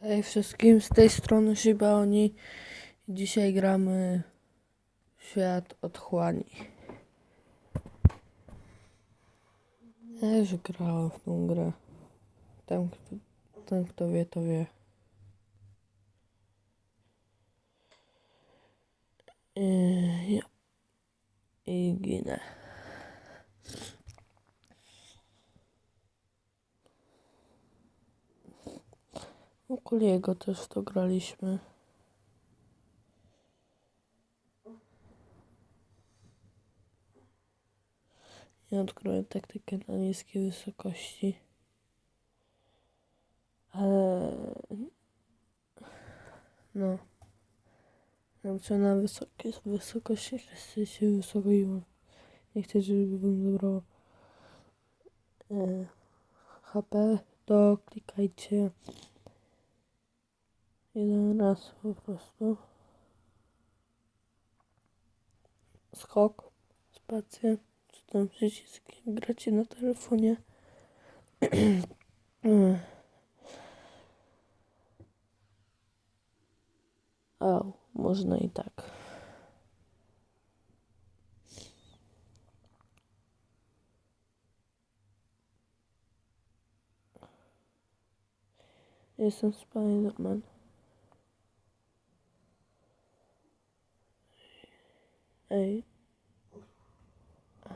Hej wszystkim, z tej strony Shibaoni. Dzisiaj gramy Świat Otchłani. Ja już grałem w tą grę. Ten, kto, ten, kto wie, to wie. I, ja. I ginę. U Kuliego też to graliśmy. Ja odkryłem taktykę na niskiej wysokości. Ale... No. Znaczy na wysokiej wysokości chcę się wysoko i nie chcę, żeby zabrało e, HP, to klikajcie jeden raz po prostu. Skok, spację, czy tam przycisk, gracie na telefonie. Au, można i tak. Jestem Spiderman.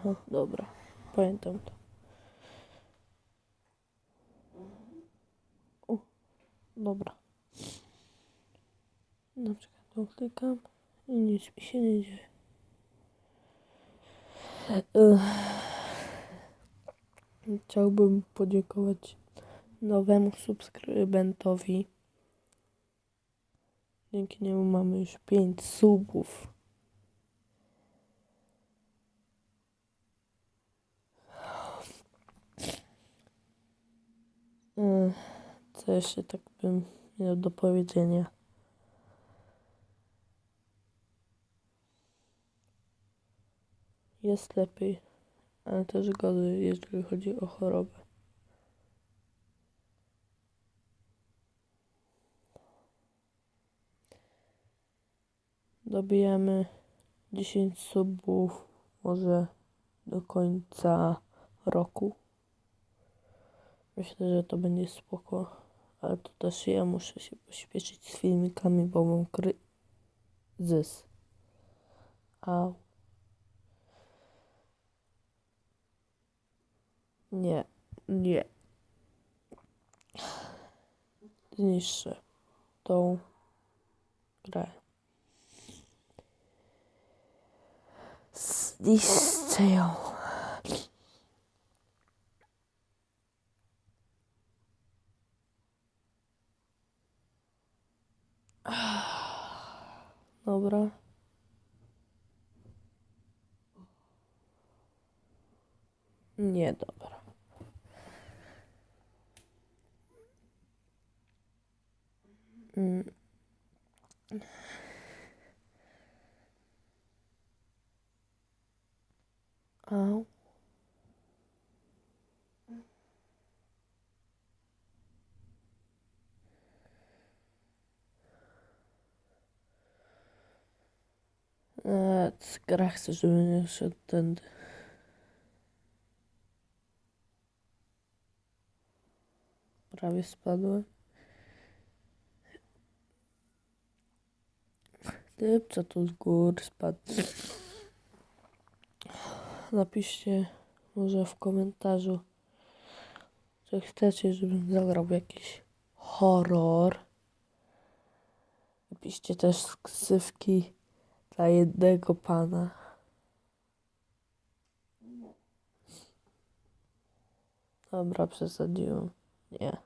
Aha, dobra. Pamiętam to. O, dobra. Na przykład to klikam i nic mi się nie dzieje. Chciałbym podziękować nowemu subskrybentowi. Dzięki niemu mamy już 5 subów. Co jeszcze tak bym miał do powiedzenia? Jest lepiej, ale też gorzej, jeżeli chodzi o chorobę. Dobijamy 10 subów może do końca roku. Myślę, że to będzie spoko, ale to też ja muszę się pośpieszyć z filmikami, bo mam kryzys. Au. Nie, nie. Zniszczę tą grę. Zniszczę ją. Dobra. Nie, dobra. Mm. Au. Eee, gra chce, żebym nie szedł tędy. Prawie spadłem. Typ, co tu z gór spadł. Napiszcie może w komentarzu, czy chcecie, żebym zagrał jakiś horror. Napiszcie też ksywki dla jednego pana. Dobra, przesadziłem. Nie.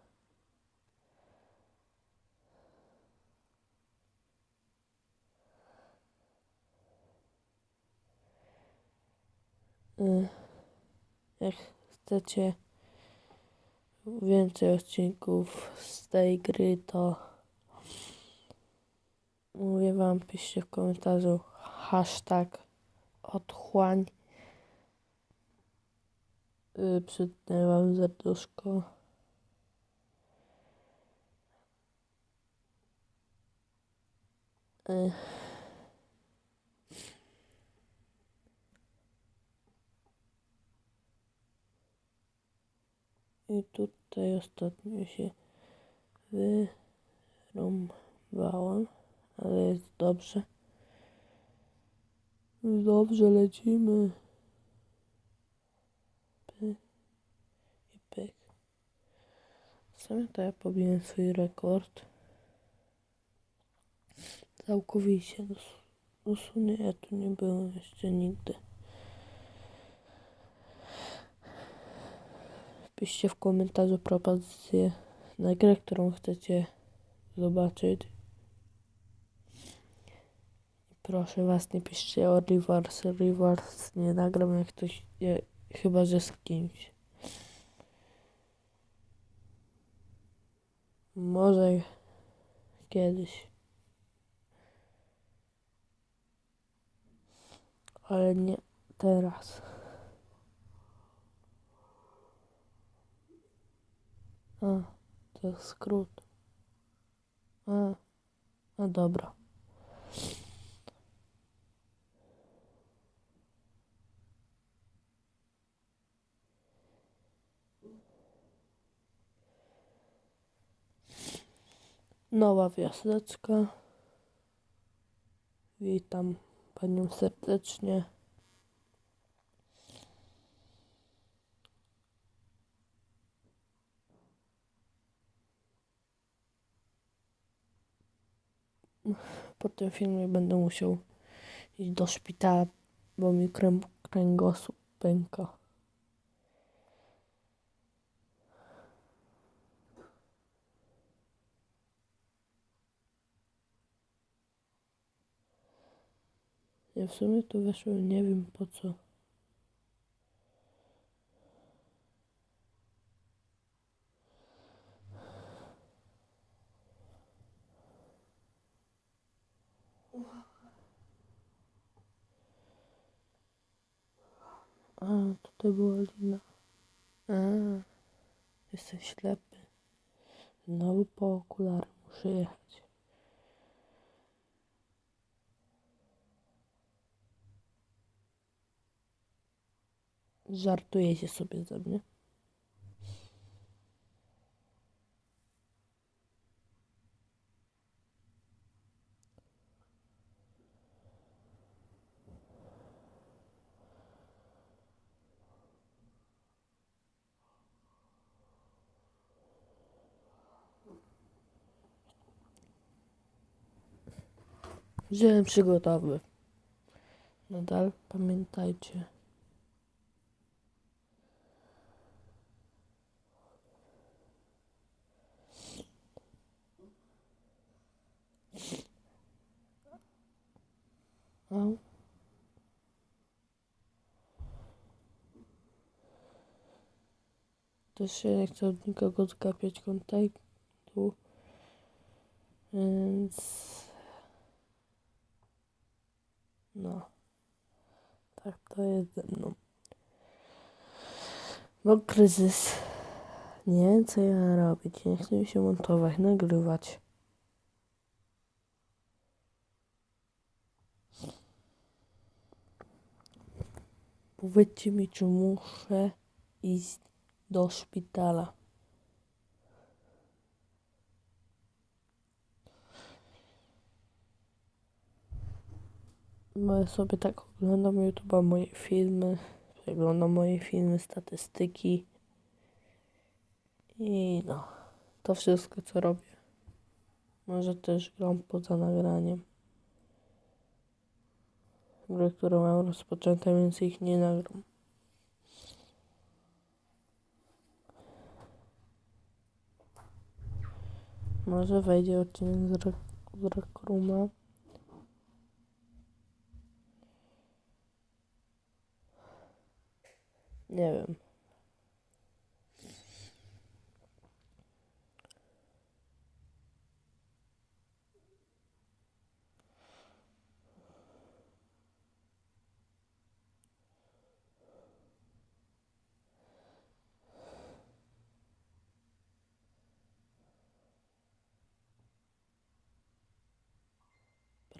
Y, Jak chcecie więcej odcinków z tej gry, to mówię wam, piszcie w komentarzu hashtag otchłań. Y, Przytnę wam serduszko. Y. I tutaj ostatnio się wyrąbałem, ale jest dobrze. Dobrze lecimy. Pyk i pyk. W sumie to ja pobiłem swój rekord. Całkowicie. dos- Dosłownie ja tu nie byłem jeszcze nigdy. Piszcie w komentarzu propozycję na grę, którą chcecie zobaczyć. Proszę was, nie piszcie o Reverse. Reverse nie nagram jak ktoś, nie, chyba że z kimś. Może kiedyś. Ale nie teraz. A, to jest skrót. A, a dobra. Nowa wioseczka. Witam panią serdecznie. Po tym filmie będę musiał iść do szpitala, bo mi krę- kręgosłup pęka. Ja w sumie to weszłem, nie wiem po co. A, tutaj była lina. A, jestem ślepy. Znowu po okulary muszę jechać. Żartujecie sobie ze mnie. Wziąłem przygotowy. Nadal pamiętajcie. Au. Też się nie chcę od nikogo zgapiać kontaktu. Więc... No. Tak to jest ze mną. Bo kryzys. Nie wiem co ja robić. Nie chcę mi się montować, nagrywać. Powiedzcie mi, czy muszę iść do szpitala. Bo ja sobie tak oglądam YouTube'a moje filmy, przeglądam moje filmy, statystyki i no, to wszystko co robię. Może też gram poza nagraniem. Gry, które mam rozpoczęte, więc ich nie nagram. Może wejdzie odcinek z, z Rekruma. Nie wiem.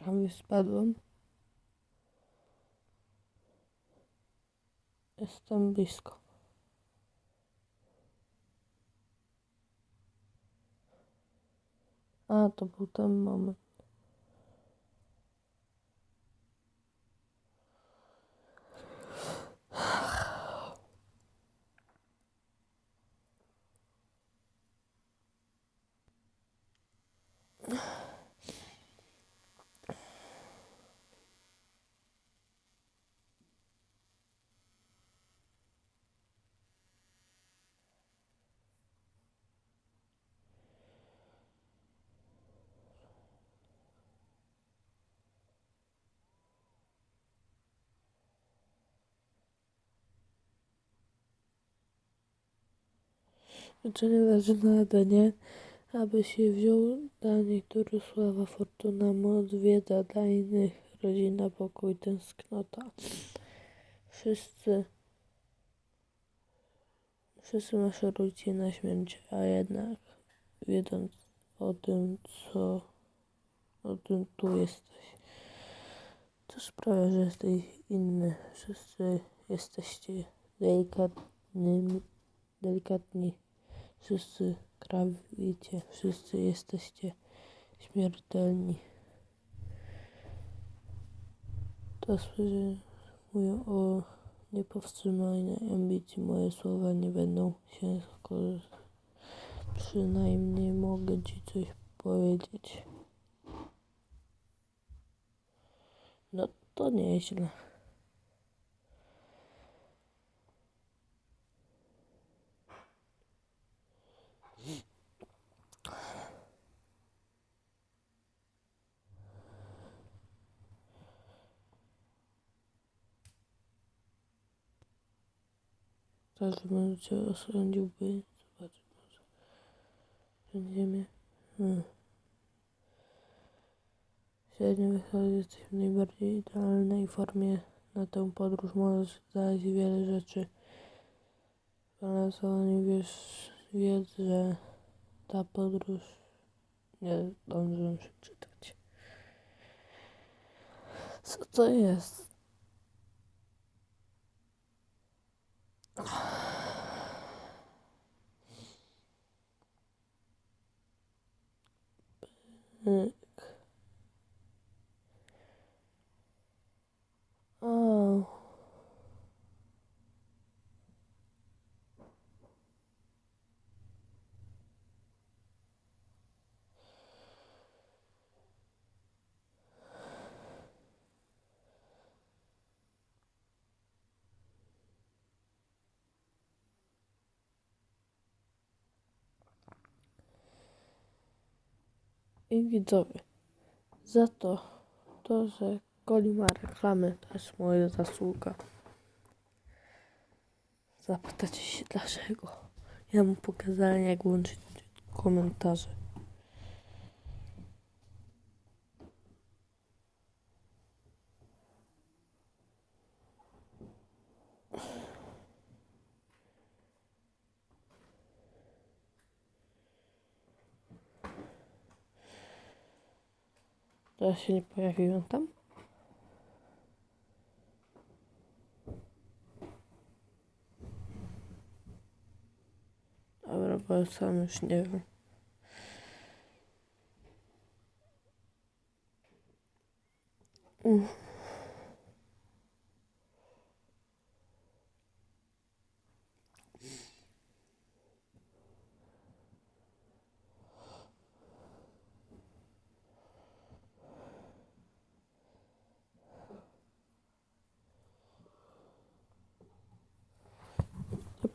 Prawie spadłem. Jestem blisko. A, to był ten moment. Życzenie na Adenie, aby się wziął dla niektórych sława, fortuna, moc, wiedza, dla innych rodzina, pokój, tęsknota. Wszyscy, wszyscy maszerujcie na śmierć, a jednak wiedząc o tym, co o tym tu jesteś, to sprawia, że jesteś inny. Wszyscy jesteście delikatnymi, delikatni. Wszyscy krawicie, wszyscy jesteście śmiertelni. To słyszy mówią o niepowstrzymania ambicji. Moje słowa nie będą się skorzystać. Przynajmniej mogę ci coś powiedzieć. No to nieźle. Każdy może cię osądziłby. Zobacz, może. Będziemy. Hmm. Średnio wychodzi, jesteś w najbardziej idealnej formie na tę podróż. Możesz znaleźć wiele rzeczy. Balansowanie wiesz, wiedz, że ta podróż nie zdążyłem przeczytać. Co to jest? Pyk. O. I widzowie, za to, to, że Goli ma reklamy, to jest moja zasługa. Zapytacie się dlaczego. Ja mu pokazałem jak włączyć komentarze. Teraz się nie pojawiłem tam. Dobra, bo ja sam.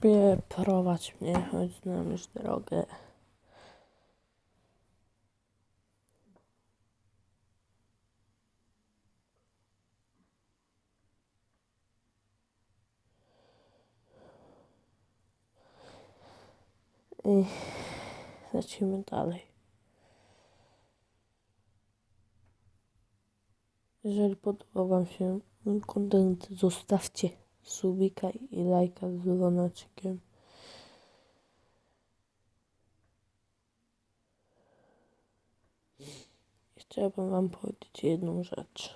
Lepiej prowadź mnie, choć znam już drogę. I lecimy dalej. Jeżeli podobał Wam się mój kontent, zostawcie subika i lajka z dzwoneczkiem. I chciałbym wam powiedzieć jedną rzecz.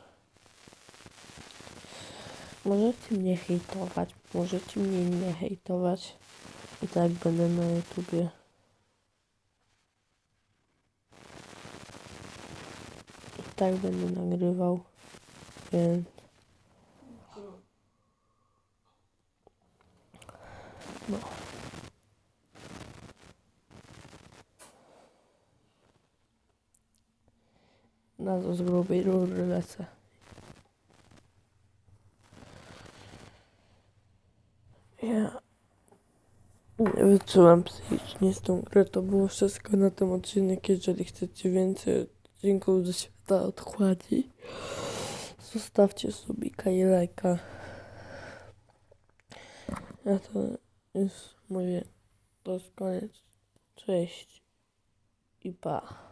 Możecie mnie hejtować, możecie mnie nie hejtować. I tak będę na YouTubie. I tak będę nagrywał. Więc. Na to z grubej rury lecę. Ja wyczułam psychicznie z tą grę. To było wszystko na tym odcinek. Jeżeli chcecie więcej odcinków ze świata odkładzi, zostawcie subika i lajka. Ja to już mówię. To jest koniec. Cześć i pa.